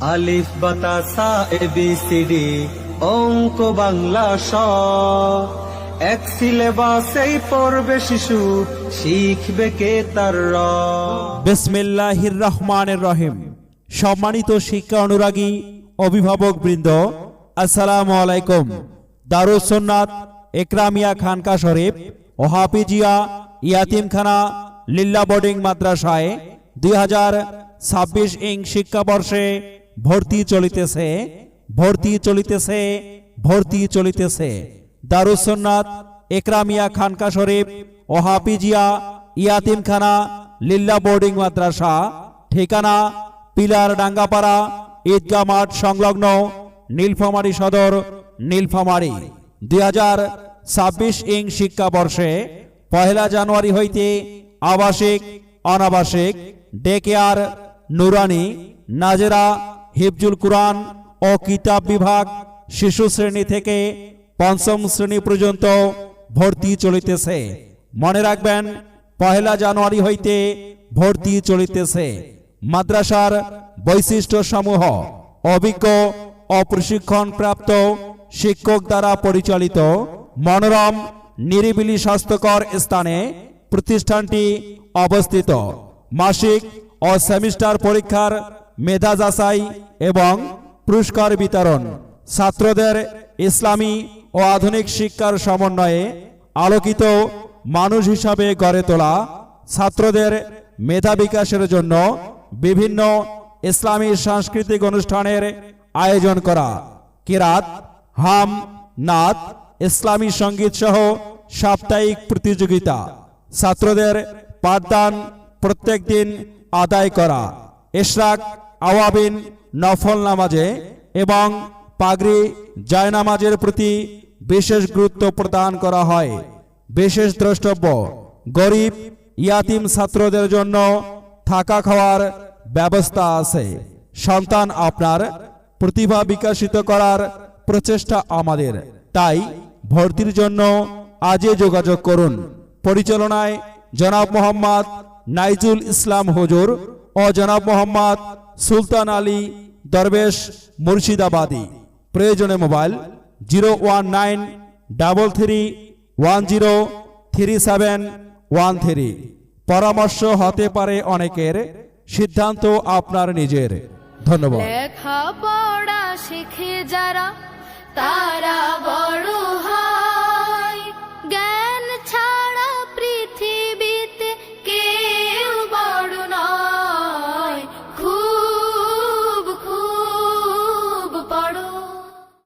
আলিফ বাতাসা এবিসিডি অঙ্ক বাংলা স। এক সিলেবাসেই পড়বে শিশু, শিখবে কে তার র। বিসমিল্লাহির রহমানের রহিম। সম্মানিত শিক্ষা অনুরাগী অভিভাবক বৃন্দ, আসসালামু আলাইকুম। দারুসন্নাথ একরামিয়া খানকা শরীফ ও হাফিজিয়া ইয়াতিমখানা, লিল্লা বোর্ডিং মাদ্রাসায় দুই হাজার ছাব্বিশ ইং শিক্ষাবর্ষে ভর্তি চলিতেছে ভর্তি চলিতেছে ভর্তি চলিতেছে। দারুসন্নাথ একরামিয়া খানকা শরীফ ও হাফিজিয়া ইয়াতিমখানা, লিল্লা বোর্ডিং মাদ্রাসা, ঠিকানা, পিলার ডাঙ্গাপাড়া, ঈদগাহ মাঠ সংলগ্ন, নীলফামারী সদর, নীলফামারী। দুই হাজার ছাব্বিশ ইং শিক্ষাবর্ষে পহেলা জানুয়ারি হইতে আবাসিক, অনাবাসিক ডে কেয়ার নুরানি, নাজেরা হিফজুল কুরআন ও কিতাব বিভাগ শিশু শ্রেণি থেকে পঞ্চম শ্রেণি পর্যন্ত ভর্তি চলিতেছে। মনে রাখবেন, পহেলা জানুয়ারি হইতে ভর্তি চলিতেছে। মাদ্রাসার বৈশিষ্ট্য সমূহ অভিজ্ঞ ও প্রশিক্ষণ প্রাপ্ত শিক্ষক দ্বারা পরিচালিত মনোরম, নিরিবিলি, স্বাস্থ্যকর স্থানে প্রতিষ্ঠানটি অবস্থিত। মাসিক ও সেমিস্টার পরীক্ষার মেধা যাচাই এবং পুরস্কার বিতরণ। ছাত্রদের ইসলামী ও আধুনিক শিক্ষার সমন্বয়ে আলোকিত মানুষ হিসাবে গড়ে তোলা ছাত্রদের মেধা বিকাশের জন্য বিভিন্ন ইসলামী সাংস্কৃতিক অনুষ্ঠানের আয়োজন করা। কিরাত, হাম, নাত, ইসলামী সংগীত সহ সাপ্তাহিক প্রতিযোগিতা। ছাত্রদের পাঠদান প্রত্যেক দিন আদায় করা। ইশরাক আওয়াবিন নফল নামাজে এবং পাগড়ি জায়নামাজের প্রতি বিশেষ গুরুত্ব প্রদান করা হয়। বিশেষ দ্রষ্টব্য, গরিব, ইয়াতিম ছাত্রদের জন্য থাকা খাওয়ার ব্যবস্থা আছে। সন্তান আপনার প্রতিভা বিকাশিত করার প্রচেষ্টা আমাদের। তাই ভর্তির জন্য আজই যোগাযোগ করুন। পরিচালনায় জনাব মোহাম্মদ নাইজুল ইসলাম হুজুর ও জনাব মোহাম্মদ সুলতান আলী দরবেশ মুর্শিদাবাদী। প্রয়োজনে mobile zero one nine double three one zero three seven one three. পরামর্শ হতে পারে অনেকের, সিদ্ধান্ত আপনার নিজের। ধন্যবাদ। লেখা পড়া শিখে যারা, তারা বড়